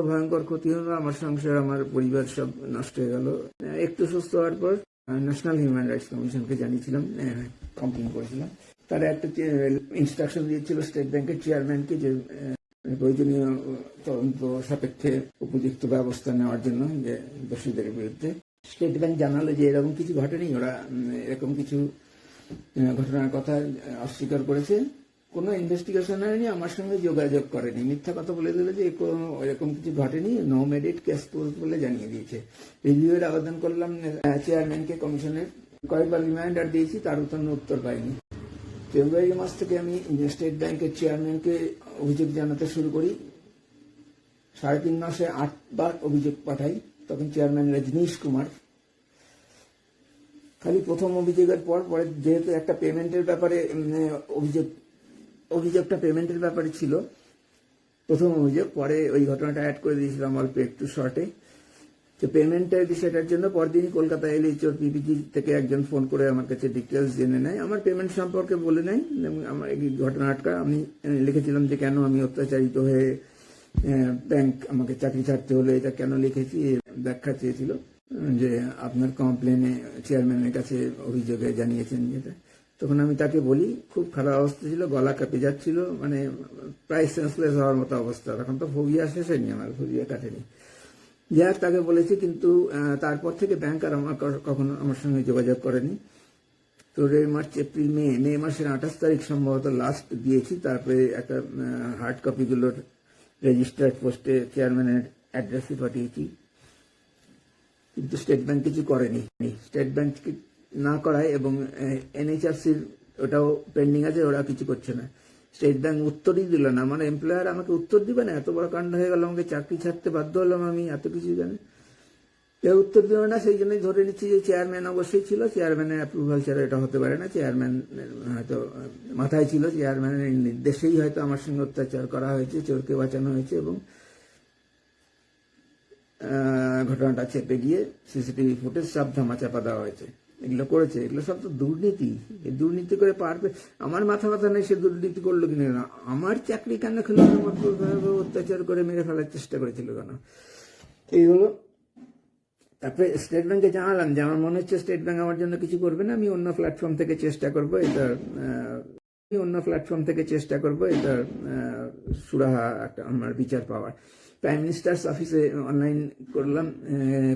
ভয়ঙ্কর ক্ষতি হলো, আমার সংসার, আমার পরিবার সব নষ্ট হয়ে গেল। একটু সুস্থ হওয়ার পর ন্যাশনাল হিউম্যান রাইটস কমিশনকে জানিয়েছিলাম কমপ্লেন করেছিলাম। তারা একটা ইনস্ট্রাকশন দিয়েছিল স্টেট ব্যাংকের চেয়ারম্যানকে যে প্রয়োজনীয় তদন্ত সাপেক্ষে উপযুক্ত ব্যবস্থা নেওয়ার জন্য যে, দোষীদের বিরুদ্ধে। স্টেট ব্যাংক জানালো যে, এরকম কিছু ঘটেনি, ওরা এরকম কিছু ঘটনার কথা অস্বীকার করেছে। কোনো ইনভেস্টিগেশন হয়নি আমার সঙ্গে যোগাযোগ করেনি। মিথ্যা কথা বলে দিল যে এরকম কিছু ঘটেনি নো মেরিট কেস ক্লোজ বলে জানিয়ে দিয়েছে। রিভিউয়ের আবেদন করলাম চেয়ারম্যানকে কমিশনের কয়েকবার রিমাইন্ডার দিয়েছি, তার কোনো উত্তর পাইনি। ফেব্রুয়ারি মাস থেকে আমি স্টেট ব্যাংকের চেয়ারম্যানকে অভিযোগ জানাতে শুরু করি। সাড়ে তিন মাসে আটবার অভিযোগ পাঠাই, তখন চেয়ারম্যান রজনীশ কুমার। খালি প্রথম অভিযোগের পর, পরে যেহেতু একটা পেমেন্টের ব্যাপারে অভিযোগ অভিযোগটা পেমেন্টের ব্যাপারে ছিল। প্রথম অভিযোগ, পরে ওই ঘটনাটা অ্যাড করে দিয়েছিলাম অল্প একটু শর্টে তো পেমেন্টের বিষয়টার জন্য পরদিনই কলকাতা এলএইচওর পিপিজি থেকে একজন ফোন করে আমার কাছে ডিটেলস জেনে নেয়। আমার পেমেন্ট সম্পর্কে বলে নেয় আমার এই ঘটনা আটকা। আমি লিখেছিলাম যে কেন আমি অত্যাচারিত হয়ে ব্যাংক আমাকে চাকরি ছাড়তে হলো, এটা কেন লিখেছি ব্যাখ্যা চেয়েছিল। যে আপনার কমপ্লেনে চেয়ারম্যানের কাছে অভিযোগে জানিয়েছেন যেটা। তখন আমি তাকে বলি, খুব খারাপ অবস্থা ছিল, গলা কাঁপে যাচ্ছিল মানে প্রায় সেন্সলেস হওয়ার মতো অবস্থা। তখন তো ফোবিয়া শেষ হয়নি আমার ফোবিয়া কাটেনি। যাক তাকে বলেছি, কিন্তু তারপর থেকে ব্যাংক আর আমার কখনো আমার সঙ্গে যোগাযোগ করেনি। তো ফেব্রুয়ারি মার্চ, এপ্রিল, মে মে মাসের আঠাশ তারিখ সম্ভবত লাস্ট দিয়েছি। তারপরে একটা হার্ড কপিগুলোর রেজিস্টার্ড পোস্টে চেয়ারম্যানের অ্যাড্রেসে পাঠিয়েছি। কিন্তু স্টেট ব্যাংক কিছু করেনি। স্টেট ব্যাংক না করায় এবং এনএইচআরসির ওটাও পেন্ডিং আছে, ওরা কিছু করছে না। স্টেট ব্যাংক উত্তরই দিল না। আমার এমপ্লয়ার আমাকে উত্তর দিবে না, এত বড় কাণ্ড হয়ে গেল, আমাকে চাকরি ছাড়তে বাধ্য হলাম আমি, এত কিছু জানি। কেউ উত্তর দিল না, সেই জন্যই ধরে নিচ্ছি যে চেয়ারম্যান অবশ্যই ছিল চেয়ারম্যানের অ্যাপ্রুভাল ছাড়া এটা হতে পারে না। চেয়ারম্যান হয়তো মাথায় ছিল চেয়ারম্যানের নির্দেশেই হয়তো আমার সঙ্গে অত্যাচার করা হয়েছে, চোরকে বাঁচানো হয়েছে এবং ঘটনাটা চেপে গিয়ে সিসিটিভি ফুটেজ সব ধামাচাপা দেওয়া হয়েছে। এগুলো করেছে, এগুলো সব তো দুর্নীতি। এই দুর্নীতি করে পারবে আমার মাথা ব্যথা নেই সে দুর্নীতি করল কিনা না। আমার চাকরি কেন খেলো? অত্যাচার করে মেরে ফেলার চেষ্টা করেছিল কেন? এই হলো। তারপরে স্টেট ব্যাংকে জানালাম যে আমার মনে হচ্ছে স্টেট ব্যাংক আমার জন্য কিছু করবে না, আমি অন্য প্ল্যাটফর্ম থেকে চেষ্টা করব, এটা আমি অন্য প্ল্যাটফর্ম থেকে চেষ্টা করব, এটা সুরাহা একটা আমার বিচার পাওয়ার। প্রাইম মিনিস্টার্স অফিসে অনলাইন করলাম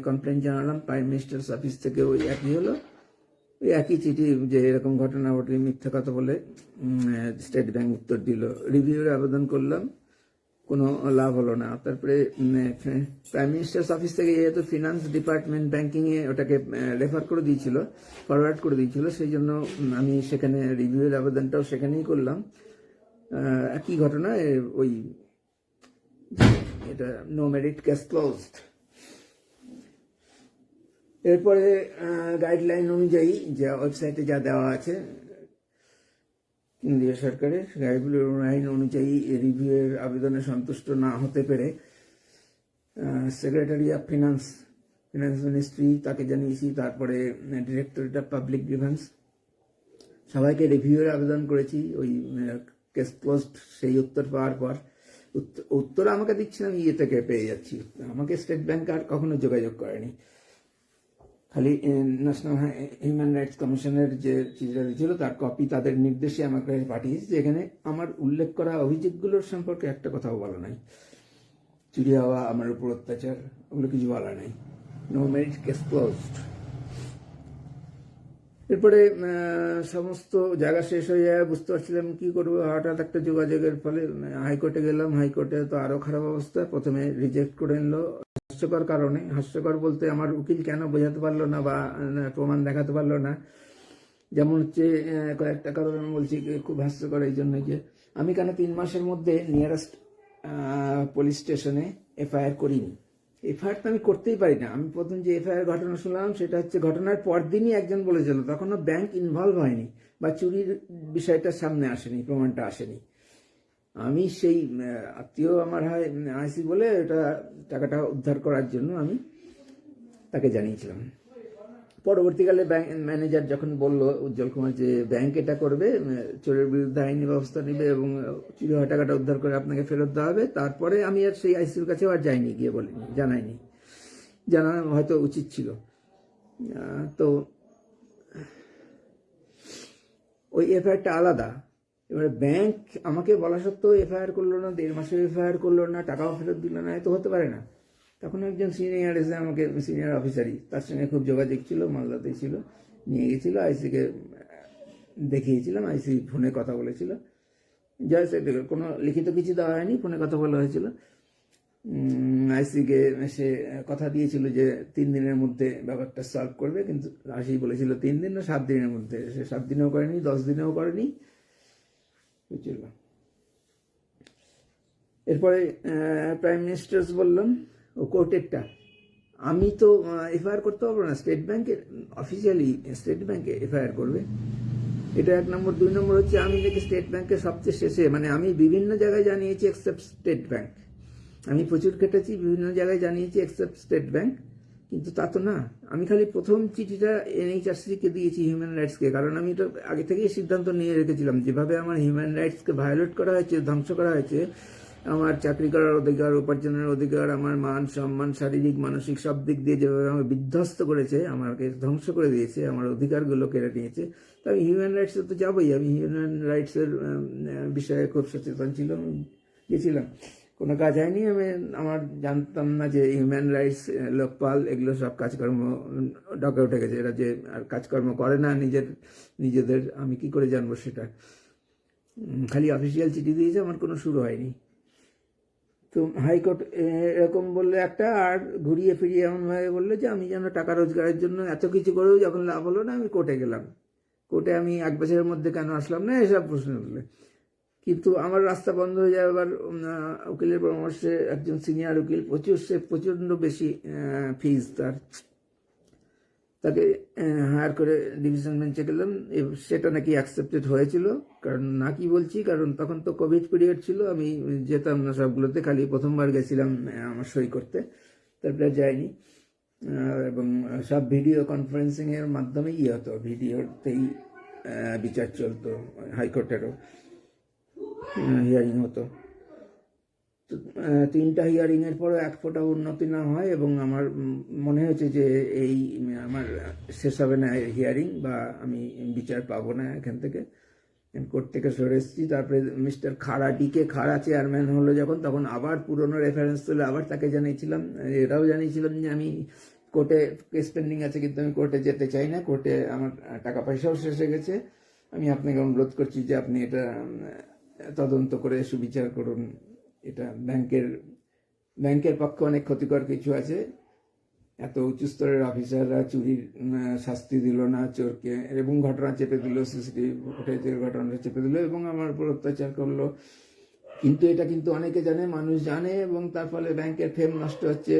কমপ্লেন জানালাম প্রাইম মিনিস্টার্স অফিস থেকে ওই একই হলো। ওই একই চিঠি যে এরকম ঘটনা ঘটে মিথ্যা কথা বলে স্টেট ব্যাংক উত্তর দিল। রিভিউর আবেদন করলাম, কোনো লাভ হলো না। তারপরে প্রাইম মিনিস্টার্স অফিস থেকে যেহেতু ফিনান্স ডিপার্টমেন্ট ব্যাঙ্কিংয়ে ওটাকে রেফার করে দিয়েছিল ফরওয়ার্ড করে দিয়েছিল, সেই জন্য আমি সেখানে রিভিউয়ের আবেদনটাও সেখানেই করলাম। একই ঘটনা ওই, এটা নো মেরিট ক্যাশ ক্লোজড এরপরে গাইডলাইন অনুযায়ী যা ওয়েবসাইটে যা দেওয়া আছে কেন্দ্রীয় সরকারের গাইডলাইন আইন অনুযায়ী রিভিউয়ের আবেদনে সন্তুষ্ট না হতে পেরে secretary of finance finance ministry তাকে জানিয়েছি, তারপরে ডিরেক্টরেট অফ পাবলিক ডিফেন্স সবাইকে রিভিউয়ের আবেদন করেছি, ওই কেস ক্লোজড সেই উত্তর পাওয়ার পর উত্ত- উত্তর আমাকে দিচ্ছি আমি ইয়ে থেকে পেয়ে যাচ্ছি। আমাকে স্টেট ব্যাংক আর কখনো যোগাযোগ করেনি। খালি ন্যাশনাল হিউম্যান রাইটস কমিশনের যে চিঠিটা ছিল তার কপি তাদের নির্দেশে আমাকে পাঠিয়েছে। যেখানে আমার উল্লেখ করা অভিযোগগুলোর সম্পর্কে একটা কথাও বলা নাই। চুরি হওয়া, আমার উপর অত্যাচার, ওগুলো কিছু বলা নাই। নো মেরিট কেস ক্লোজড এরপরে সমস্ত জায়গা শেষ হয়ে যায়, বুঝতে পারছিলাম কি করব। হঠাৎ একটা যোগাযোগের ফলে, হাইকোর্টে গেলাম, হাইকোর্টে তো আরও খারাপ অবস্থা। প্রথমে রিজেক্ট করে নিলো। হাস্যকর কারণে, হাস্যকর বলতে আমার উকিল কেন বোঝাতে পারল না বা প্রমাণ দেখাতে পারল না। যেমন হচ্ছে কয়েকটা কারণ আমি বলছি খুব হাস্যকর এই জন্য যে আমি কেন তিন মাসের মধ্যে নিয়ারেস্ট পুলিশ স্টেশনে এফআইআর করিনি। এফআইআর তো আমি করতেই পারি না। আমি প্রথম যে এফআইআর ঘটনা শুনলাম, সেটা হচ্ছে ঘটনার পরদিনই একজন বলেছিল, তখনও ব্যাংক ইনভলভ হয়নি বা চুরির বিষয়টা সামনে আসেনি, প্রমাণটা আসেনি। আমি সেই আত্মীয় আমার হয় বলে এটা টাকাটা উদ্ধার করার জন্য আমি তাকে জানিয়েছিলাম। পরবর্তীকালে ব্যাংক ম্যানেজার যখন বলল উজ্জ্বল কুমার যে ব্যাংক এটা করবে চোরের বিরুদ্ধে আইনি ব্যবস্থা নেবে এবং চুরি হওয়া টাকাটা উদ্ধার করে আপনাকে ফেরত দেওয়া হবে, তারপরে আমি আর সেই আইসির কাছেও আর যাইনি, গিয়ে বলিনি, জানাইনি। জানানো হয়তো উচিত ছিল। তো ওই এফআইআরটা আলাদা। এবারে ব্যাংক আমাকে বলা সত্ত্বেও এফআইআর করল না, দেড় মাসে এফআইআর করল না, টাকাও ফেরত দিল না, এ তো হতে পারে না। তখন একজন সিনিয়র এসে আমাকে সিনিয়র অফিসারই তার সঙ্গে খুব যোগাযোগ ছিল, মালদাতেই ছিল, নিয়ে গেছিল আইসিকে দেখিয়েছিলাম আইসি ফোনে কথা বলেছিল। জাস্ট কোনো লিখিত কিছু দেওয়া হয়নি, ফোনে কথা বলা হয়েছিল। আইসিকে সে কথা দিয়েছিল যে, তিন দিনের মধ্যে ব্যাপারটা সলভ করবে, কিন্তু আইসি বলেছিল তিন দিন না সাত দিনের মধ্যে, সে সাত দিনেও করেনি, দশ দিনেও করেনি। এরপরে প্রাইম মিনিস্টার্স বললাম ও কোর্টেরটা আমি তো এফআইআর করতে পারব না স্টেট ব্যাংকে অফিসিয়ালি স্টেট ব্যাংকে এফআইআর করবে। এটা এক নম্বর। দুই নম্বর হচ্ছে, আমি দেখি স্টেট ব্যাংকের সবচেয়ে শেষে মানে আমি বিভিন্ন জায়গায় জানিয়েছি এক্সেপ্ট স্টেট ব্যাংক আমি প্রচুর খেটেছি, বিভিন্ন জায়গায় জানিয়েছি এক্সেপ্ট স্টেট ব্যাংক কিন্তু তা তো না। আমি খালি প্রথম চিঠিটা এনএইচআরসিকে দিয়েছি হিউম্যান রাইটসকে, কারণ আমি তো আগে থেকেই সিদ্ধান্ত নিয়ে রেখেছিলাম। যেভাবে আমার হিউম্যান রাইটসকে ভায়োলেট করা হয়েছে, ধ্বংস করা হয়েছে, আমার চাকরি করার অধিকার, উপার্জনের অধিকার, আমার মান সম্মান, শারীরিক, মানসিক সব দিক দিয়ে যেভাবে আমাকে বিধ্বস্ত করেছে, আমাকে ধ্বংস করে দিয়েছে, আমার অধিকারগুলো কেড়ে নিয়েছে, তো আমি হিউম্যান রাইটসে তো যাবোই। আমি হিউম্যান রাইটসের বিষয়ে খুব সচেতন ছিলাম, গেছিলাম। কোনো কাজ হয়নি, আমি, আমার জানতাম না যে হিউম্যান রাইটস লোকপাল, এগুলো সব কাজকর্ম, ডকে উঠে গেছে। এরা যে আর কাজকর্ম করে না, নিজের, নিজেদের, আমি কি করে জানব সেটা? খালি অফিসিয়াল চিঠি দিয়েছে, আমার কোনো শুরু হয়নি। তো হাইকোর্ট এরকম বললে একটা, আর ঘুরিয়ে ফিরিয়ে এমনভাবে বলল যে, আমি যেন টাকা রোজগারের জন্য এত কিছু করেও যখন লাভ হলো না, আমি কোর্টে গেলাম। কোর্টে আমি এক বছরের মধ্যে কেন আসলাম না, এসব প্রশ্ন তুলে। কিন্তু আমার রাস্তা বন্ধ হয়ে যায়, আবার উকিলের পরামর্শে একজন সিনিয়র উকিল প্রচুর, সে প্রচণ্ড বেশি ফিজ তার। তাকে হায়ার করে ডিভিশন বেঞ্চে গেলাম। সেটা নাকি অ্যাকসেপ্টেড হয়েছিল, কারণ নাকি বলছি, কারণ তখন তো কোভিড পিরিয়ড ছিল, আমি যেতাম না সবগুলোতে, খালি প্রথমবার গেছিলাম আমার সই করতে। তারপরে যাইনি। এবং সব ভিডিও কনফারেন্সিংয়ের মাধ্যমেই মাধ্যমে ইয়ে হতো ভিডিওতেই বিচার চলতো, হাইকোর্টেরও। হিয়ারিং হতো। তিনটা হিয়ারিংয়ের এর পরে এক ফোঁটা উন্নতি না হয় এবং আমার মনে হয়েছে যে এই, আমার শেষ হবে না হিয়ারিং বা আমি বিচার পাবো না এখান থেকে। কোর্ট থেকে সরে এসেছি, তারপরে মিস্টার খাড়াটিকে খাড়া চেয়ারম্যান হলো যখন, তখন আবার পুরনো রেফারেন্স তুলে আবার তাকে জানিয়েছিলাম। এটাও জানিয়েছিলাম যে আমি কোর্টে কেস পেন্ডিং আছে, কিন্তু আমি কোর্টে যেতে চাই না। কোর্টে আমার টাকা পয়সাও শেষ হয়ে গেছে। আমি আপনাকে অনুরোধ করছি যে আপনি এটা তদন্ত করে সুবিচার করুন। এটা ব্যাংকের ব্যাংকের পক্ষে অনেক ক্ষতিকর কিছু আছে। এত উঁচু স্তরের অফিসাররা চুরির শাস্তি দিল না চোরকে, এবং ঘটনা চেপে দিল, সিসিটিভি ফুটেজের ঘটনাটা চেপে দিল, এবং আমার উপর অত্যাচার করল। কিন্তু এটা কিন্তু অনেকে জানে, মানুষ জানে, এবং তার ফলে ব্যাংকের ফেম নষ্ট হচ্ছে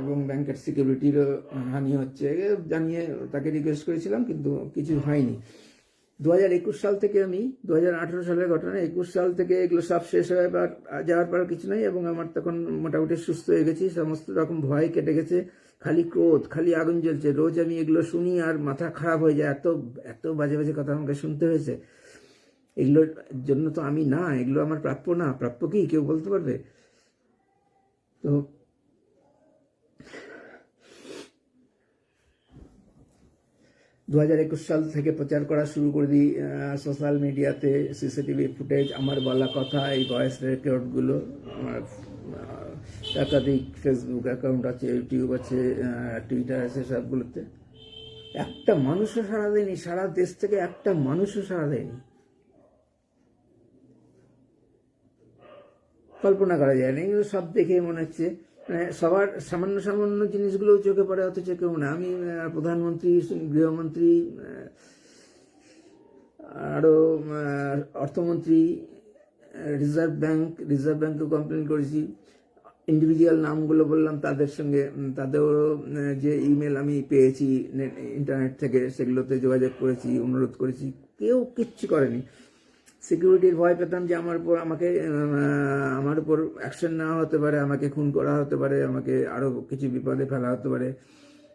এবং ব্যাংকের সিকিউরিটিরও হানি হচ্ছে। জানিয়ে তাকে রিকোয়েস্ট করেছিলাম, কিন্তু কিছু হয়নি। দু হাজার একুশ সাল থেকে আমি দু হাজার আঠেরো সালের ঘটনা, একুশ সাল থেকে এগুলো সব শেষ হয়ে যাওয়ার পর কিছু নাই এবং আমার তখন মোটামুটি সুস্থ হয়ে গেছি, সমস্ত রকম ভয় কেটে গেছে, খালি ক্রোধ, খালি আগুন জ্বলছে। রোজ আমি এগুলো শুনি আর মাথা খারাপ হয়ে যায়, এত এত বাজে বাজে কথা আমাকে শুনতে হয়েছে। এগুলোর জন্য তো আমি না, এগুলো আমার প্রাপ্য না, প্রাপ্য কি? কেউ বলতে পারবে? তো দু হাজার একুশ সাল থেকে প্রচার করা শুরু করে দিই সোশ্যাল মিডিয়াতে সিসিটিভি ফুটেজ আমার বলা কথা, এই ভয়েস রেকর্ডগুলো আমার একাধিক ফেসবুক অ্যাকাউন্ট আছে ইউটিউব আছে টুইটার আছে সবগুলোতে। একটা মানুষও সাড়া দেয়নি, সারা দেশ থেকে একটা মানুষও সাড়া দেয়নি। কল্পনা করা যায় না, এগুলো সব দেখে মনে হচ্ছে সবার সামান্য সামান্য জিনিসগুলোও চোখে পড়ে, অথচ কেউ না। আমি প্রধানমন্ত্রী, গৃহমন্ত্রী আরও অর্থমন্ত্রী রিজার্ভ ব্যাংক, রিজার্ভ ব্যাংকে কমপ্লেন করেছি। ইন্ডিভিজুয়াল নামগুলো বললাম, তাদের সঙ্গে তাদেরও যে ইমেল আমি পেয়েছি নেট ইন্টারনেট থেকে, সেগুলোতে যোগাযোগ করেছি, অনুরোধ করেছি। কেউ কিচ্ছু করেনি। সিকিউরিটির ভয় পেতাম যে আমার উপর আমাকে আমার উপর অ্যাকশন নেওয়া হতে পারে, আমাকে খুন করা হতে পারে, আমাকে আরও কিছু বিপদে ফেলা হতে পারে।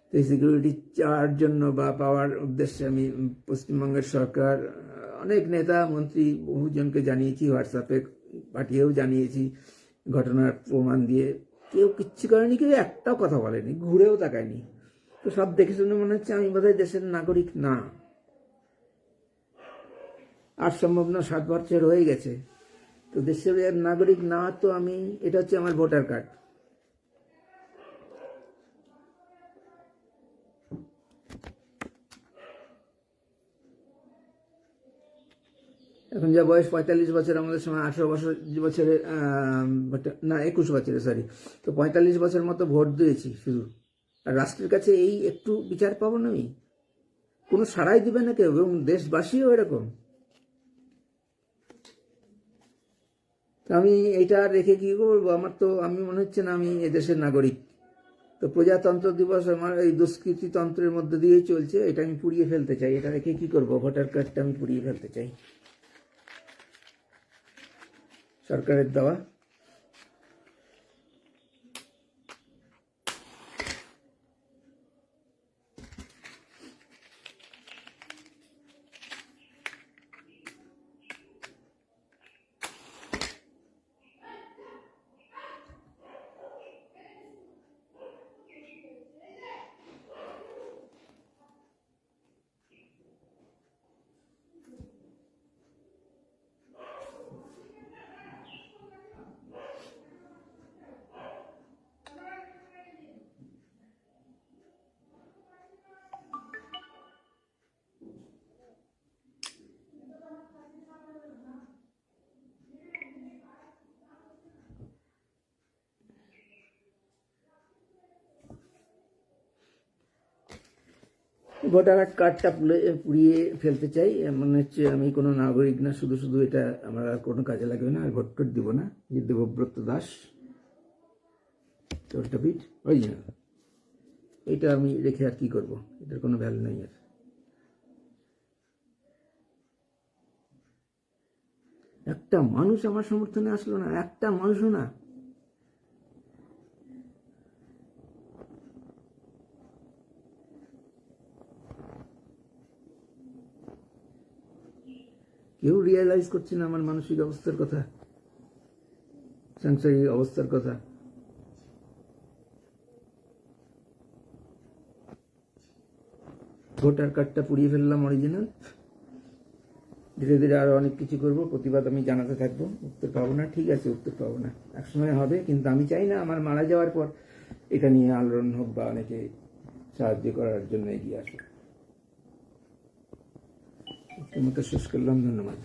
তো এই সিকিউরিটি চাওয়ার জন্য বা পাওয়ার উদ্দেশ্যে আমি পশ্চিমবঙ্গের সরকার অনেক নেতা, মন্ত্রী বহুজনকে জানিয়েছি হোয়াটসঅ্যাপে পাঠিয়েও জানিয়েছি ঘটনার প্রমাণ দিয়ে। কেউ কিচ্ছু করেনি, কেউ একটাও কথা বলেনি, ঘুরেও তাকায়নি। তো সব দেখে শুনে মনে হচ্ছে আমি বোধহয় দেশের নাগরিক না। আর সম্ভব না সাত বছর হয়ে গেছে। তো দেশের নাগরিক না তো আমি, এটা হচ্ছে আমার ভোটার কার্ড। এখন যা বয়স পঁয়তাল্লিশ বছর, আমাদের সময় আঠেরো বছর বছরে না, একুশ বছরে সরি তো পঁয়তাল্লিশ বছর মতো ভোট দিয়েছি শুধু। আর রাষ্ট্রের কাছে এই একটু বিচার পাবো না আমি? কোনো সাড়াই দিবে না কেউ, এবং দেশবাসীও এরকম। তো আমি এটা রেখে কি করব? আমার তো, আমি মনে হচ্ছে না আমি এদেশের নাগরিক। তো প্রজাতন্ত্র দিবস আমার এই দুষ্কৃতিতন্ত্রের মধ্যে দিয়েই চলছে, এটা আমি পুড়িয়ে ফেলতে চাই। এটা রেখে কি করব? ভোটার কার্ডটা আমি পুড়িয়ে ফেলতে চাই। সরকারের দেওয়া। ভোটার কার্ডটা পুড়ে, পুড়িয়ে ফেলতে চাই, মনে হচ্ছে আমি কোনো নাগরিক না, শুধু শুধু এটা আমার আর কোনো কাজে লাগবে না, আর ভোট টোট দিব না, যে দেবব্রত দাস। চোরটাপিঠ অরিজিনাল এটা আমি রেখে আর কি করব? এটার কোনো ভ্যালু নেই আর। একটা মানুষ আমার সমর্থনে আসলো না, একটা মানুষও না কেউ রিয়েলাইজ করছে না আমার মানসিক অবস্থার কথা, সাংসারিক অবস্থার কথা। ভোটার কার্ডটা পুড়িয়ে ফেললাম অরিজিনাল ধীরে ধীরে আরও অনেক কিছু করব, প্রতিবাদ আমি জানাতে থাকব। উত্তর পাবো না, ঠিক আছে, উত্তর পাবো না। একসময় হবে, কিন্তু আমি চাই না আমার মারা যাওয়ার পর এটা নিয়ে আলোড়ন হোক বা অনেকে সাহায্য করার জন্য এগিয়ে আসুক। তোমাকে শেষ করলাম, ধন্যবাদ।